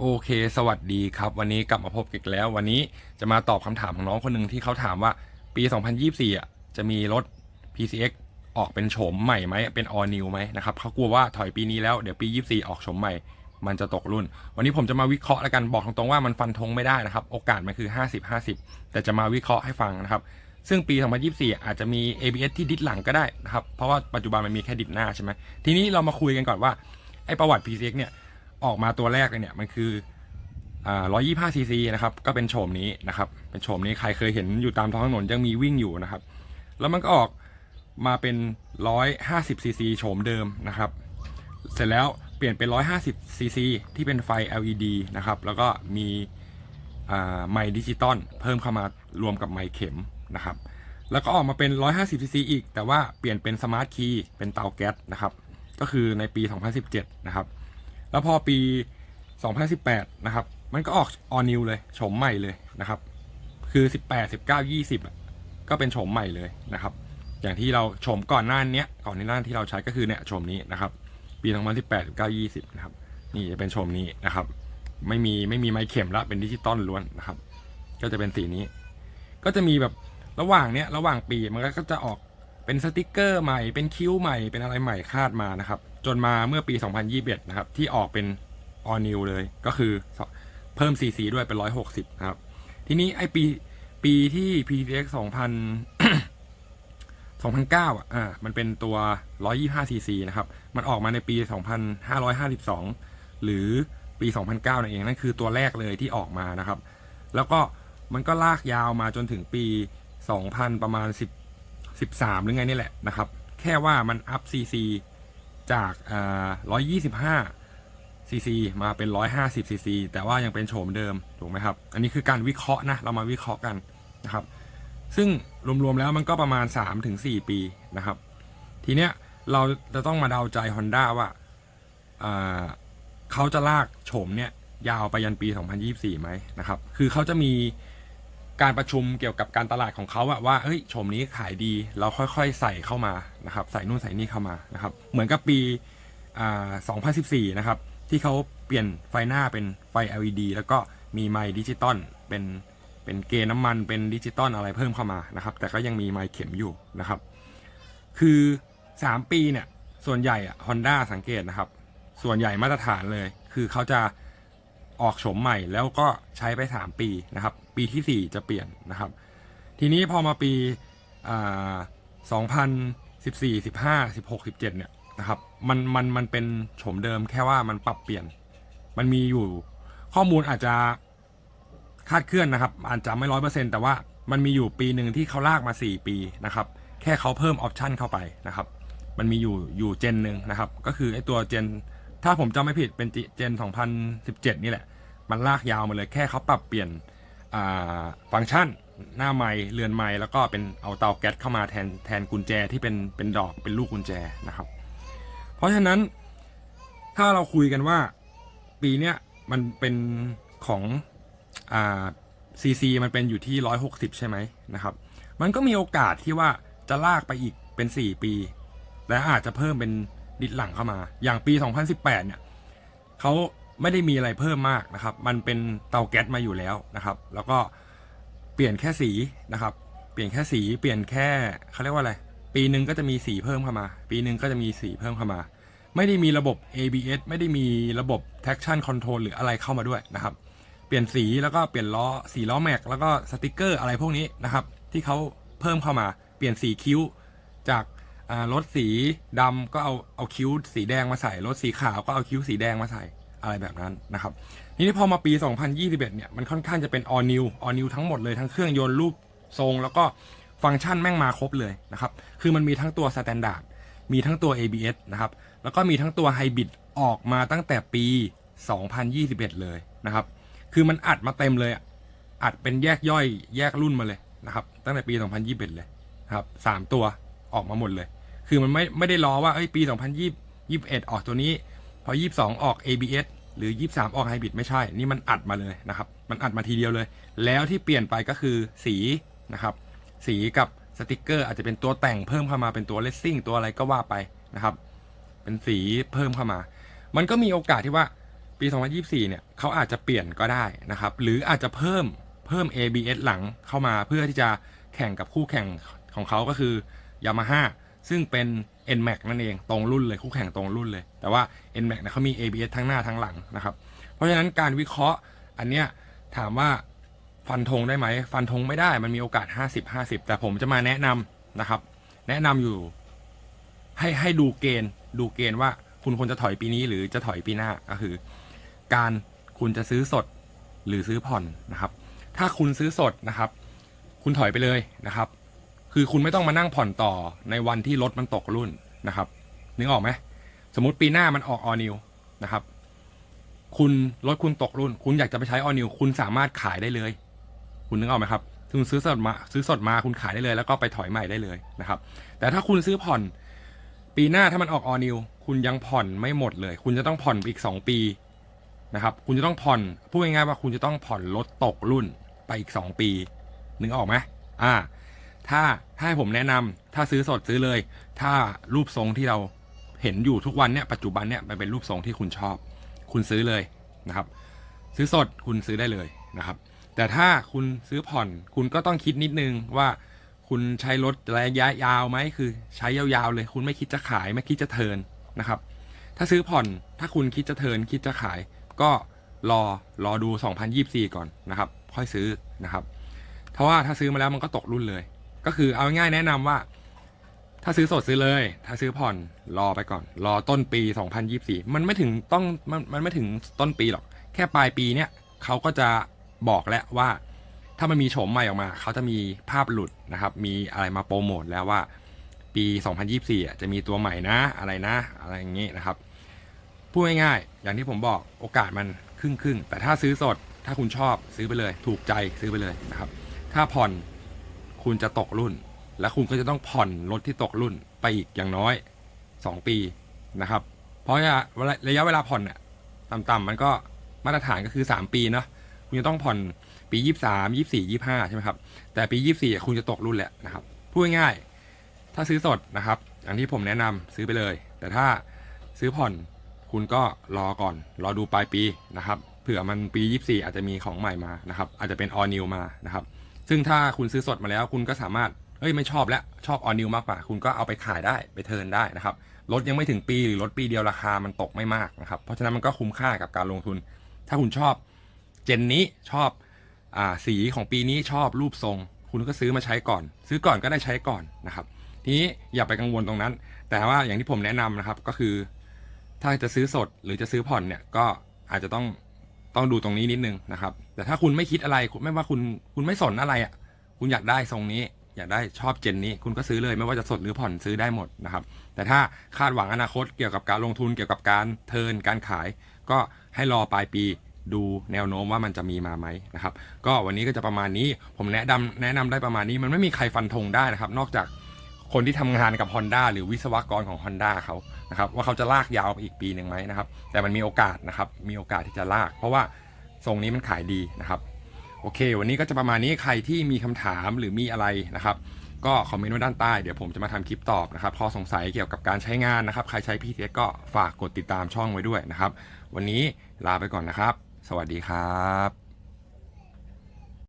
โอเค สวัสดีครับ วันนี้กลับมาพบกันแล้ว วันนี้จะมาตอบคำถามของน้องคนหนึ่งที่เขาถามว่าปี 2024 อะ จะมีรถ PCX ออกเป็นโฉมใหม่ไหม เป็น all new ไหมนะครับเขากลัวว่าถอยปีนี้แล้ว เดี๋ยวปี 24 ออกโฉมใหม่ มันจะตกรุ่น วันนี้ผมจะมาวิเคราะห์แล้วกัน บอกตรงๆว่ามันฟันธงไม่ได้นะครับ โอกาสมันคือ 50-50 แต่จะมาวิเคราะห์ให้ฟังนะครับ ซึ่งปี 2024 อาจจะมี ABS ที่ดิดหลังก็ได้นะครับ เพราะว่าปัจจุบันมันมีแค่ดิดหน้าใช่ไหมทีนี้เรามาคุยกันก่อนว่า ไอ้ประวัติ PCX เนี่ย ออกมาตัวแรกเลยเนี่ยมันคืออ่า125ซีซีนะครับ ก็เป็นโฉมนี้นะครับ เป็นโฉมนี้ใครเคยเห็นอยู่ตามท้องถนนยังมีวิ่งอยู่นะครับ แล้วมันก็ออกมาเป็น150ซีซีโฉมเดิมนะครับ เสร็จแล้วเปลี่ยนเป็น150ซีซีที่เป็นไฟ LED นะครับ แล้วก็มีอ่าไมค์ดิจิตอลเพิ่มเข้ามารวมกับไมค์เข็มนะครับ แล้วก็ออกมาเป็น 150ซีซีอีก แต่ว่าเปลี่ยนเป็นสมาร์ทคีย์เป็นเตาแก๊สนะครับ ก็คือในปี 2017 นะครับ แล้วพอปี 2018 นะครับ มันก็ออกออนิวเลยโฉมใหม่เลยนะครับ คือ 18 19 20อะก็เป็นโฉมใหม่เลยนะครับ อย่างที่เราโฉมก่อนหน้านี้ก่อนหน้าที่เราใช้ก็คือเนี่ยโฉมนี้นะครับ ปี 2018 19 20 นะครับ นี่จะเป็นโฉมนี้นะครับ ไม่มีไม่มีไม้เข็มละเป็นดิจิตอลล้วนนะครับ ก็จะเป็นสีนี้ ก็จะมีแบบระหว่างเนี้ยระหว่างปีมันก็จะออกเป็นสติกเกอร์ใหม่เป็นคิ้วใหม่เป็นอะไรใหม่คาดมานะครับ จนมาเมื่อปี 2021 นะครับ ที่ออกเป็น all new เลยก็คือเพิ่ม CC ด้วยเป็น 160 นะครับ ทีนี้ไอปีปีที่ PTX 2000 2009 อะอ่ามันเป็นตัว 125 cc นะครับ มันออกมาในปี 2552 หรือปี 2009นั่นเอง นั่นคือตัวแรกเลยที่ออกมานะครับ แล้วก็มันก็ลากยาวมาจนถึงปี 2000 ประมาณ 10 13 หรือไงนี่แหละนะครับ แค่ว่ามันอัพ cc จากอ่า125 cc มาเป็น150 cc แต่ว่ายังเป็นโฉมเดิมถูกไหมครับ อันนี้คือการวิเคราะห์นะเรามาวิเคราะห์กันนะครับ ซึ่งรวมๆแล้วมันก็ประมาณ3-4ปีนะครับ ทีเนี้ยเราจะต้องมาเดาใจ Honda ว่าเขาจะลากโฉมเนี่ยยาวไปยันปี 2024ไหมนะครับ คือเขาจะมี การประชุมเกี่ยวกับการตลาดของเขาอะว่าเฮ้ยโฉมนี้ขายดี เราค่อยๆใส่เข้ามานะครับใส่นู่นใส่นี่เข้ามานะครับ เหมือนกับปีอ่า2014 นะครับ ที่เขาเปลี่ยนไฟหน้าเป็นไฟ LED แล้วก็มีไมค์ดิจิตอลเป็นเป็นเกณฑ์น้ำมันเป็นดิจิตอลอะไรเพิ่มเข้ามานะครับ แต่ก็ยังมีไมค์เข็มอยู่นะครับ คือ 3 ปีเนี่ย ส่วนใหญ่อะ Honda สังเกตนะครับ ส่วนใหญ่มาตรฐานเลย คือเขาจะ ออกโฉมใหม่แล้วก็ใช้ไป 3 ปีนะครับ ปีที่ 4 จะเปลี่ยนนะครับ ทีนี้พอมาปีอ่า2014 15 16 17เนี่ยนะครับมันมันมันเป็นโฉมเดิมแค่ว่ามันปรับเปลี่ยน มันมีอยู่ข้อมูลอาจจะคาดเคลื่อนนะครับ อาจจะไม่ร้อยเปอร์เซ็นแต่ว่ามันมีอยู่ปีหนึ่งที่เขาลากมา4ปีนะครับ แค่เขาเพิ่มออปชันเข้าไปนะครับ มันมีอยู่อยู่เจนหนึ่งนะครับ ก็คือไอตัวเจน ถ้าผมจำไม่ผิดเป็นเจน 2017 นี่แหละ มันลากยาวมาเลยแค่เขาปรับเปลี่ยนฟังก์ชันหน้าไม้เรือนไม้แล้วก็เป็นเอาเตาแก๊สเข้ามาแทนแทนกุญแจที่เป็นเป็นดอกเป็นลูกกุญแจนะครับ เพราะฉะนั้นถ้าเราคุยกันว่าปีเนี้ยมันเป็นของอ่าซีซีมันเป็นอยู่ที่ร้อยหกสิบใช่ไหมนะครับ มันก็มีโอกาสที่ว่าจะลากไปอีกเป็นสี่ปี และอาจจะเพิ่มเป็น ดิดหลังเข้ามา อย่างปี 2018 เนี่ยเขาไม่ได้มีอะไรเพิ่มมากนะครับ มันเป็นเตาแก๊สมาอยู่แล้วนะครับ แล้วก็เปลี่ยนแค่สีนะครับ เปลี่ยนแค่สี เปลี่ยนแค่เขาเรียกว่าอะไร ปีหนึ่งก็จะมีสีเพิ่มเข้ามา ปีหนึ่งก็จะมีสีเพิ่มเข้ามา ไม่ได้มีระบบ ABS ไม่ได้มีระบบ traction control หรืออะไรเข้ามาด้วยนะครับ เปลี่ยนสีแล้วก็เปลี่ยนล้อ สีล้อแม็ก แล้วก็สติกเกอร์อะไรพวกนี้นะครับ ที่เขาเพิ่มเข้ามา เปลี่ยนสีคิ้วจาก รถสีดำก็เอาเอาคิ้วสีแดงมาใส่ รถสีขาวก็เอาคิ้วสีแดงมาใส่อะไรแบบนั้นนะครับทีนี้พอมาปี 2021 เนี่ยมันค่อนข้างจะเป็น all new all new ทั้งหมดเลยทั้งเครื่องยนต์รูปทรง แล้วก็ฟังก์ชันแม่งมาครบเลยนะครับ คือมันมีทั้งตัว standard มีทั้งตัว ABS นะครับ แล้วก็มีทั้งตัวไฮบริดออกมาตั้งแต่ปี 2021 เลยนะครับ คือมันอัดมาเต็มเลย อัดเป็นแยกย่อยแยกรุ่นมาเลยนะครับ ตั้งแต่ปี 2021 เลยนะครับสามตัวออกมาหมดเลย คือมันไม่ไม่ได้รอว่าเอ้ยปี 2021 ออกตัวนี้ พอ 22 ออก ABS หรือ 23 ออกไฮบริดไม่ใช่ นี่มันอัดมาเลยนะครับ มันอัดมาทีเดียวเลย แล้วที่เปลี่ยนไปก็คือสีนะครับ สีกับสติกเกอร์อาจจะเป็นตัวแต่งเพิ่มเข้ามาเป็นตัวเลสซิ่งตัวอะไรก็ว่าไปนะครับ เป็นสีเพิ่มเข้ามา มันก็มีโอกาสที่ว่าปี 2024 เนี่ยเขาอาจจะเปลี่ยนก็ได้นะครับ หรืออาจจะเพิ่มเพิ่ม ABS หลังเข้ามาเพื่อที่จะแข่งกับคู่แข่งของเขาก็คือ Yamaha ซึ่งเป็น NMAX นั่นเองตรงรุ่นเลยคู่แข่งตรงรุ่นเลย แต่ว่า NMAX เนี่ยเขามี ABS ทั้งหน้าทั้งหลังนะครับ เพราะฉะนั้นการวิเคราะห์อันเนี้ยถามว่าฟันธงได้ไหม ฟันธงไม่ได้มันมีโอกาส 50 50 แต่ผมจะมาแนะนำนะครับ แนะนำอยู่ ให้ให้ดูเกณฑ์ ดูเกณฑ์ว่าคุณควรจะถอยปีนี้หรือจะถอยปีหน้าก็คือ การคุณจะซื้อสดหรือซื้อผ่อนนะครับ ถ้าคุณซื้อสดนะครับ คุณถอยไปเลยนะครับ คือคุณไม่ต้องมานั่งผ่อนต่อในวันที่รถมันตกรุ่นนะครับนึกออกไหมสมมติปีหน้ามันออกออนิวนะครับ คุณรถคุณตกรุ่น คุณอยากจะไปใช้ออนิวคุณสามารถขายได้เลย คุณนึกออกไหมครับคุณซื้อสดมาซื้อสดมาคุณขายได้เลย แล้วก็ไปถอยใหม่ได้เลยนะครับ แต่ถ้าคุณซื้อผ่อน ปีหน้าถ้ามันออกออนิวคุณยังผ่อนไม่หมดเลย คุณจะต้องผ่อนอีกสองปีนะครับคุณจะต้องผ่อนพูดง่ายๆว่าคุณจะต้องผ่อนรถตกรุ่นไปอีกสองปีนึกออกไหมอ่า ถ้าถ้าให้ผมแนะนำถ้าซื้อสดซื้อเลย ถ้ารูปทรงที่เราเห็นอยู่ทุกวันเนี่ยปัจจุบันเนี่ยมันเป็นรูปทรงที่คุณชอบ คุณซื้อเลยนะครับ ซื้อสดคุณซื้อได้เลยนะครับ แต่ถ้าคุณซื้อผ่อนคุณก็ต้องคิดนิดนึงว่าคุณใช้รถระยะยาวไหมคือใช้ยาวๆเลย คุณไม่คิดจะขายไม่คิดจะเทินนะครับ ถ้าซื้อผ่อนถ้าคุณคิดจะเทินคิดจะขาย ก็รอรอดู 2024 ก่อนนะครับ ค่อยซื้อนะครับเพราะว่าถ้าซื้อมาแล้วมันก็ตกรุ่นเลย ก็คือเอาง่ายแนะนำว่า ถ้าซื้อสดซื้อเลย ถ้าซื้อผ่อนรอไปก่อน รอต้นปี 2024 มันไม่ถึงต้องมันมันไม่ถึงต้นปีหรอก แค่ปลายปีเนี้ยเขาก็จะบอกแล้วว่า ถ้ามันมีโฉมใหม่ออกมา เขาจะมีภาพหลุดนะครับ มีอะไรมาโปรโมทแล้วว่า ปี 2024อะจะมีตัวใหม่นะอะไรนะ อะไรอย่างงี้นะครับพูดง่ายๆอย่างที่ผมบอกโอกาสมันครึ่งครึ่งๆแต่ถ้าซื้อสดถ้าคุณชอบซื้อไปเลย ถูกใจซื้อไปเลยนะครับ ถ้าผ่อน คุณจะตกรุ่น และคุณก็จะต้องผ่อนรถที่ตกรุ่นไปอีกอย่างน้อย 2 ปีนะครับ เพราะระยะเวลาผ่อนเนี่ยต่ำๆมันก็มาตรฐานก็คือ 3 ปีเนาะคุณจะต้องผ่อนปี 23 24 25 ใช่ไหมครับ แต่ปี 24อ่คุณจะตกรุ่นแหละนะครับพูดง่ายๆถ้าซื้อสดนะครับ อย่างที่ผมแนะนำซื้อไปเลย แต่ถ้าซื้อผ่อนคุณก็รอก่อน รอดูปลายปีนะครับเผื่อมันปี 24 อาจจะมีของใหม่มานะครับ อาจจะเป็น all new มานะครับ ซึ่งถ้าคุณซื้อสดมาแล้วคุณก็สามารถเฮ้ยไม่ชอบแล้วชอบ all new มากกว่า คุณก็เอาไปขายได้ไปเทิร์นได้นะครับรถยังไม่ถึงปีหรือรถปีเดียวราคามันตกไม่มากนะครับ เพราะฉะนั้นมันก็คุ้มค่ากับการลงทุน ถ้าคุณชอบเจนนี้ชอบอ่าสีของปีนี้ชอบรูปทรง คุณก็ซื้อมาใช้ก่อน ซื้อก่อนก็ได้ใช้ก่อนนะครับทีนี้อย่าไปกังวลตรงนั้น แต่ว่าอย่างที่ผมแนะนำนะครับก็คือ ถ้าจะซื้อสดหรือจะซื้อผ่อนเนี่ยก็อาจจะต้อง ต้องดูตรงนี้นิดนึงนะครับ แต่ถ้าคุณไม่คิดอะไรไม่ว่าคุณคุณไม่สนอะไรอะ คุณอยากได้ทรงนี้ อยากได้ชอบเจนนี้ คุณก็ซื้อเลยไม่ว่าจะสดหรือผ่อนซื้อได้หมดนะครับ แต่ถ้าคาดหวังอนาคตเกี่ยวกับการลงทุนเกี่ยวกับการเทินการขาย ก็ให้รอปลายปีดูแนวโน้มว่ามันจะมีมาไหมนะครับ ก็วันนี้ก็จะประมาณนี้ผมแนะนำแนะนำได้ประมาณนี้มันไม่มีใครฟันธงได้นะครับ นอกจาก คนที่ทำงานกับ Honda หรือวิศวกรของ Honda เขานะครับว่าเขาจะลากยาวไปอีกปีหนึ่งไหมนะครับ แต่มันมีโอกาสนะครับ มีโอกาสที่จะลาก เพราะว่าทรงนี้มันขายดีนะครับ โอเค วันนี้ก็จะประมาณนี้ใครที่มีคำถามหรือมีอะไรนะครับก็คอมเมนต์ไว้ด้านใต้ เดี๋ยวผมจะมาทำคลิปตอบนะครับข้อสงสัยเกี่ยวกับการใช้งานนะครับ ใครใช้ PTX ก็ฝากกดติดตามช่องไว้ด้วยนะครับ วันนี้ลาไปก่อนนะครับ สวัสดีครับ